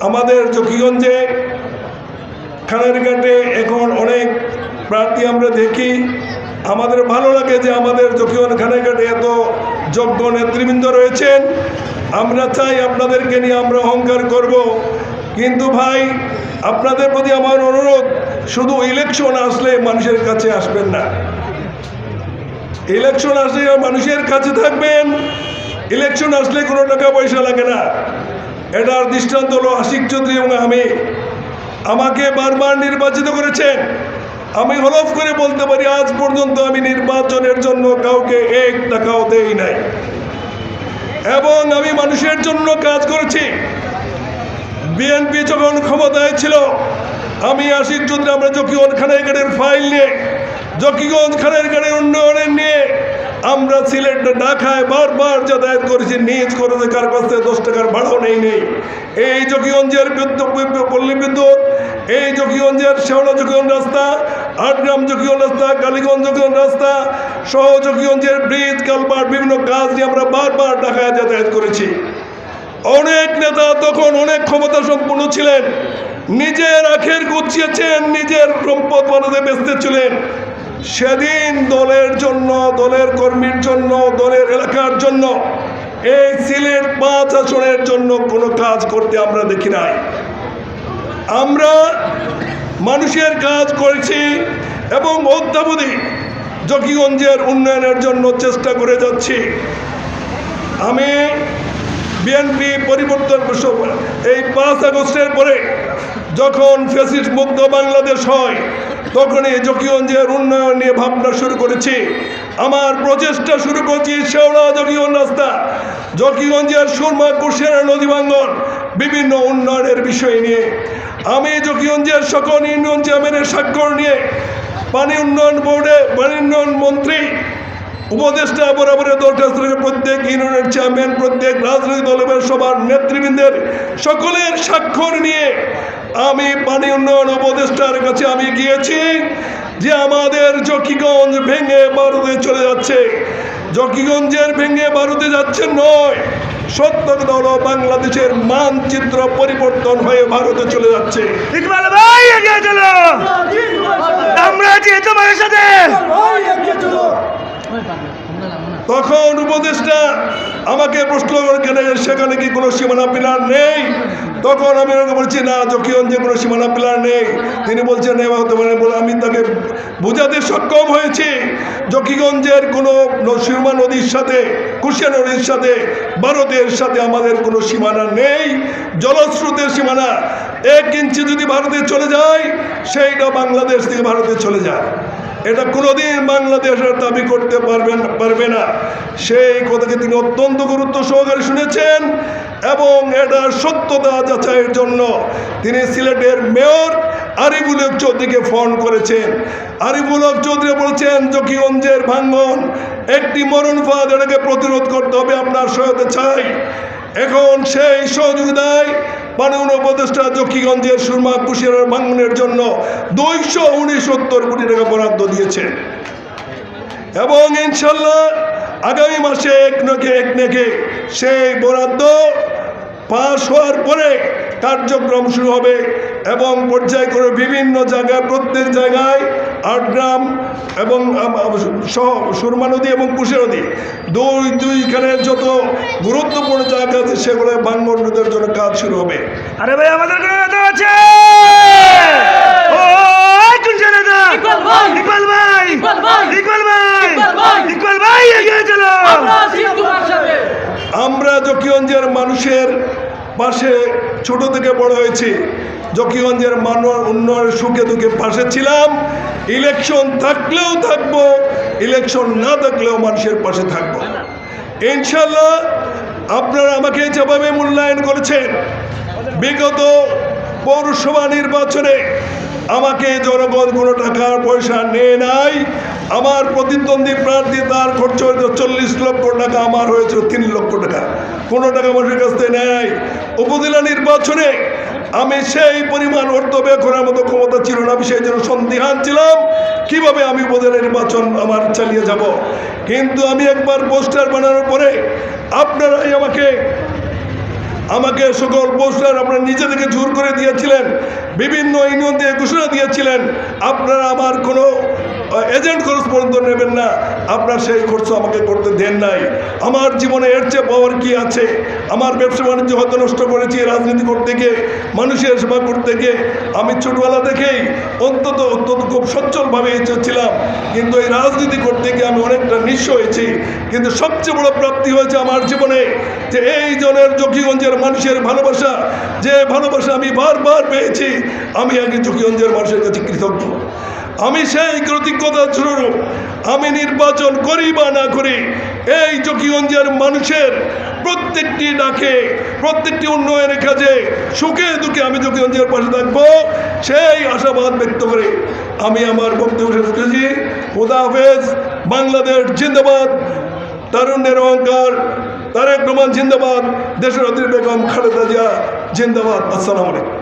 আমাদের জকিগঞ্জে খানারঘাটে এখন অনেক প্রার্থী আমরা দেখি। আমাদের ভালো লাগে যে আমাদের জকিগঞ্জ খানারঘাটে এত যোগ্য নেতৃবৃন্দ রয়েছেন। আমরা চাই আপনাদেরকে নিয়ে আমরা অহংকার করব। কিন্তু ভাই, আপনাদের প্রতি আমার অনুরোধ, শুধু ইলেকশন আসলে মানুষের কাছে আসবেন না। ইলেকশন আসলে মানুষের কাছে থাকবেন। ইলেকশন আসলে কোনো টাকা পয়সা লাগে না। এটার দৃষ্টান্ত হলো আশিক চৌধুরী এবং আমি। আমাকে বারবার নির্বাচিত করেছেন। আমি হলফ করে বলতে পারি, আজ পর্যন্ত আমি নির্বাচনের জন্য কাউকে এক টাকাও দেই নাই। এবং আমি মানুষের জন্য কাজ করেছি। বিএনপি যখন ক্ষমতায় ছিল, আমি আশিক চৌধুরী, আমরা জকিগঞ্জ খানাইঘাটের ফাইল নিয়ে, জকিগঞ্জ খানাইঘাটের উন্নয়নের নিয়ে আমরা সিলেটটা না খায় বারবার যাতায়াত করেছি, নিজ করে কার কাছ থেকে দশ টাকার ভাড়াও নেই নেই। এই জকিগঞ্জের বিদ্যুৎ পল্লী বিদ্যুৎ, এই জকিগঞ্জের শেওড়া জকিগঞ্জ রাস্তা, আটগ্রাম জকিগঞ্জ রাস্তা, কালীগঞ্জ জকিগঞ্জ রাস্তা, সহ জকিগঞ্জের ব্রিজ কালপাট বিভিন্ন কাজ নিয়ে আমরা বারবার ঢাকায় যাতায়াত করেছি। অনেক নেতা তখন অনেক ক্ষমতা সম্পন্ন ছিলেন, নিজের আখের গুছিয়েছেন, নিজের সম্পদ বানাতে ব্যস্ত ছিলেন। সেদিন দলের জন্য, দলের কর্মীর জন্য, দলের এলাকার জন্য, এই সিলেট পাঁচ আসনের জন্য কোনো কাজ করতে আমরা দেখি নাই। আমরা মানুষের কাজ করেছি এবং অদ্যাবধি জকিগঞ্জের উন্নয়নের জন্য চেষ্টা করে যাচ্ছি। আমি বিএনপি পরিবর্তন এই পাঁচ আগস্টের পরে যখন ফেসিস মুক্ত বাংলাদেশ হয় তখনই জকিগঞ্জের উন্নয়ন নিয়ে ভাবনা শুরু করেছি। আমার প্রচেষ্টা শুরু করছি শেওড়া জকিগঞ্জ রাস্তা। জকিগঞ্জের সুরমা কুশিয়ারা নদী ভাঙ্গন, বিভিন্ন উন্নয়নের বিষয় নিয়ে। আমি জকিগঞ্জের সকল ইউনিয়ন চেয়ারম্যানের স্বাক্ষর নিয়ে পানি উন্নয়ন বোর্ডে পানি উন্নয়ন মন্ত্রী, উপদেষ্টা বরাবরের দরখাস্ত রেখে প্রত্যেক ইউনিয়নের চেয়ারম্যান, প্রত্যেক রাজনৈতিক দলের সবার নেতৃবৃন্দের সকলের স্বাক্ষর নিয়ে আমি পানি উন্নয়ন উপদেষ্টার কাছে আমি গিয়েছি যে আমাদের জকিগঞ্জ ভেঙে ভারতে চলে যাচ্ছে। জকিগঞ্জের ভেঙে ভারতে যাচ্ছে নয় সত্য দল বাংলাদেশের মানচিত্র পরিবর্তন হয়ে ভারতে চলে যাচ্ছে। ইকবাল ভাই, এগিয়ে চলো। আমরা আছি তোমার সাথে। তখন উপদেষ্টা আমাকে প্রশ্ন কেন সেখানে কি কোনো সীমানা পিলার নেই? তখন আমি ওনাকে বলছি, না, জকিগঞ্জে কোনো সীমানা পিলার নেই। তিনি বলছেন আমি তাকে বোঝাতে সক্ষম হয়েছি। জকিগঞ্জের কোনো সীমা নদীর সাথে, কুশিয়া নদীর সাথে, ভারতের সাথে আমাদের কোনো সীমানা নেই। জলস্রোতের সীমানা এক ইঞ্চি যদি ভারতে চলে যায়, সেইটা বাংলাদেশ থেকে ভারতে চলে যায়। এটা কোনোদিন বাংলাদেশের দাবি করতে পারবেন পারবে না। সেই কথাকে তিনি অত্যন্ত গুরুত্ব সহকারে শুনেছেন এবং এটার সত্যতা যাচাইয়ের জন্য তিনি সিলেটের মেয়র আরিফুল হক চৌধুরীকে ফোন করেছেন। আরিফুল হক চৌধুরী বলছেন, জকিগঞ্জের ভাঙ্গন, একটি মরণ ফাঁদ এটাকে প্রতিরোধ করতে হবে আপনার সহায়তা চাই। এখন সেই সহযোগিতায় মাননীয় উপদেষ্টা জকিগঞ্জের সুরমা কুশিয়ার ভাঙনের জন্য দুইশো উনসত্তর কোটি টাকা বরাদ্দ দিয়েছে। এবং ইনশাল্লাহ আগামী মাসে এক নাকে এক নাকে সেই বরাদ্দ পাশ হওয়ার পরে কার্যক্রম শুরু হবে এবং পর্যায় করে বিভিন্ন জায়গায় প্রত্যেক জায়গায় আটগ্রাম এবং সুরমা নদী এবং কুশি নদী। দুই দুইখানে যত গুরুত্বপূর্ণ জায়গা আছে সেগুলো বাংলাদেশের জন্য কাজ শুরু হবে। আরে ভাই আমাদের আছে? ইকবাল ভাই! ইকবাল ভাই! ইকবাল ভাই! ইকবাল ভাই! ইকবাল ভাই! ইকবাল ভাই এগিয়ে চলো! আমরা জকিগঞ্জের মানুষের পাশে ছোট থেকে বড় হয়েছি। জকিগঞ্জের মানুষ উন্নয়নের সুখে দুঃখে পাশে ছিলাম। ইলেকশন থাকলেও থাকব, ইলেকশন না থাকলেও মানুষের পাশে থাকব। ইনশাল্লাহ আপনারা আমাকে যেভাবে মূল্যায়ন করেছেন, বিগত পৌরসভা নির্বাচনে আমাকে জনগণ কোনো টাকা পয়সা নেয় নাই। আমার প্রতিদ্বন্দ্বী প্রার্থী তার খরচ হয়েছে চল্লিশ লক্ষ টাকা, আমার হয়েছে তিন লক্ষ টাকা। কোনো টাকা মানুষের কাছ থেকে নেয়। উপজেলা নির্বাচনে আমি সেই পরিমাণ অর্থ ব্যয় করার মতো ক্ষমতা ছিল না, আমি সেই জন্য সন্দিহান ছিলাম। কীভাবে আমি উপজেলা নির্বাচন আমার চালিয়ে যাব? কিন্তু আমি একবার পোস্টার বানানোর পরে আপনারাই আমাকে আমাকে সকল পোস্টার আপনারা নিজে থেকে জোর করে দিয়েছিলেন, বিভিন্ন ইউনিয়ন দিয়ে ঘোষণা দিয়েছিলেন, আপনারা আমার কোনো এজেন্ট খরচ পর্যন্ত নেবেন না। আপনার সেই খরচ আমাকে করতে দেন নাই। আমার জীবনে এর চেয়ে পাওয়ার কি আছে? আমার ব্যবসা বাণিজ্য হয়তো নষ্ট করেছি, রাজনীতি করতে গিয়ে, মানুষের সেবা করতে গিয়ে। আমি ছোটবেলা থেকেই অন্তত অন্তত খুব সচ্ছলভাবে ছিলাম। কিন্তু এই রাজনীতি করতে গিয়ে আমি অনেকটা নিঃস্ব হয়েছি। কিন্তু সবচেয়ে বড় প্রাপ্তি হয়েছে আমার জীবনে যে এই জনের জকিগঞ্জের মানুষের ভালোবাসা, যে ভালোবাসা আমি বারবার পেয়েছি, আমি আগে জকিগঞ্জের মানুষের কাছে কৃতজ্ঞ। আমি সেই কৃতজ্ঞতা স্বরূপ আমি নির্বাচন করি বা না করি, এই জকিগঞ্জের মানুষের প্রত্যেকটি ডাকে, প্রত্যেকটি উন্নয়নের কাজে সুখে দুঃখে আমি জকিগঞ্জের পাশে থাকব, সেই আশাবাদ ব্যক্ত করে আমি আমার বক্তব্য শেষ করেছি। হাফেজ, বাংলাদেশ জিন্দাবাদ, তারুণ্যের অহংকার, তারেক রহমান জিন্দাবাদ দেশের অধীর বেগম খালেদা জিয়া জিন্দাবাদ। আসসালামু আলাইকুম।